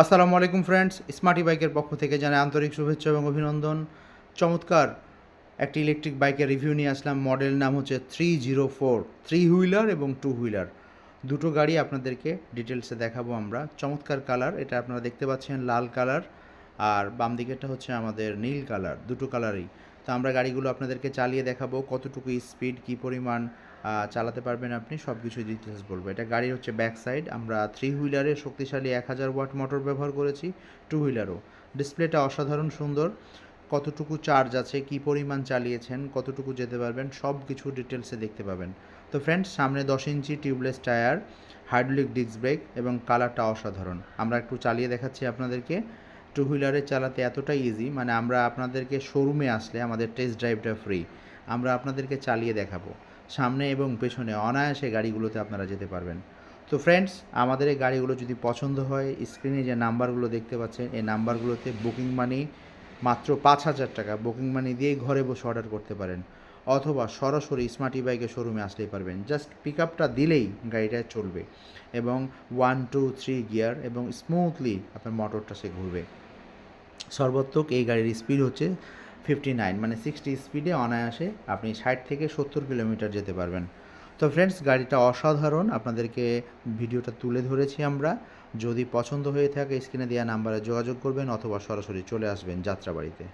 আসসালামু আলাইকুম friends smarty বাইকের পক্ষ থেকে জানাই আন্তরিক শুভেচ্ছা এবং অভিনন্দন। চমৎকার একটি ইলেকট্রিক বাইকের রিভিউ নিয়ে আসলাম। মডেল নাম হচ্ছে three zero four three wheeler এবং টু হুইলার দুটো গাড়ি আপনাদেরকে ডিটেলসে দেখাবো আমরা। চমৎকার কালার এটা আপনারা দেখতে পাচ্ছেন, লাল কালার আর বাম দিকেরটা হচ্ছে আমাদের নীল কালার দুটো কালারই তো আমরা গাড়িগুলো আপনাদেরকে চালিয়ে দেখাবো, কতটুকু স্পিড কী পরিমাণ চালাতে পারবেন আপনি সব কিছু ডিটেলস বলব। এটা গাড়ির হচ্ছে ব্যাক সাইড আমরা থ্রি হুইলারে শক্তিশালী এক হাজার ওয়াট মোটর ব্যবহার করেছি টু হুইলারও ডিসপ্লেটা অসাধারণ সুন্দর, কতটুকু চার্জ আছে, কী পরিমাণ চালিয়েছেন, কতটুকু যেতে পারবেন সব কিছু ডিটেলসে দেখতে পাবেন। তো ফ্রেন্ডস সামনে দশ inch tubeless tyre hydraulic disc brake এবং কালারটা অসাধারণ। আমরা একটু চালিয়ে দেখাচ্ছি আপনাদেরকে। টু হুইলারে চালাতে এতটাই ইজি মানে আমরা আপনাদেরকে শোরুমে আসলে আমাদের টেস্ট ড্রাইভটা ফ্রি আমরা আপনাদেরকে চালিয়ে দেখাবো। সামনে এবং পেছনে অনায়াসে গাড়িগুলোতে আপনারা যেতে পারবেন। তো ফ্রেন্ডস আমাদের এই গাড়িগুলো যদি পছন্দ হয় স্ক্রিনে যে নাম্বারগুলো দেখতে পাচ্ছেন, এই নাম্বারগুলোতে বুকিং মানি মাত্র পাঁচ হাজার টাকা বুকিং মানি দিয়েই ঘরে বসে অর্ডার করতে পারেন। অথবা সরাসরি স্মার্টি বাইকের শোরুমে আসতেই পারবেন। জাস্ট পিক আপটা দিলেই গাড়িটা চলবে এবং ওয়ান টু থ্রি গিয়ার এবং স্মুথলি আপনার মোটরটা সে ঘুরবে। সর্বাত্মক এই গাড়ির স্পিড হচ্ছে ফিফটি নাইন মানে সিক্সটি স্পিডে অনায়াসে আপনি ষাট থেকে সত্তর কিলোমিটার যেতে পারবেন। তো ফ্রেন্ডস গাড়িটা অসাধারণ। আপনাদেরকে ভিডিওটা তুলে ধরেছি আমরা। যদি পছন্দ হয়ে থাকে, স্ক্রিনে দেওয়া নাম্বারে যোগাযোগ করবেন অথবা সরাসরি চলে আসবেন যাত্রাবাড়িতে।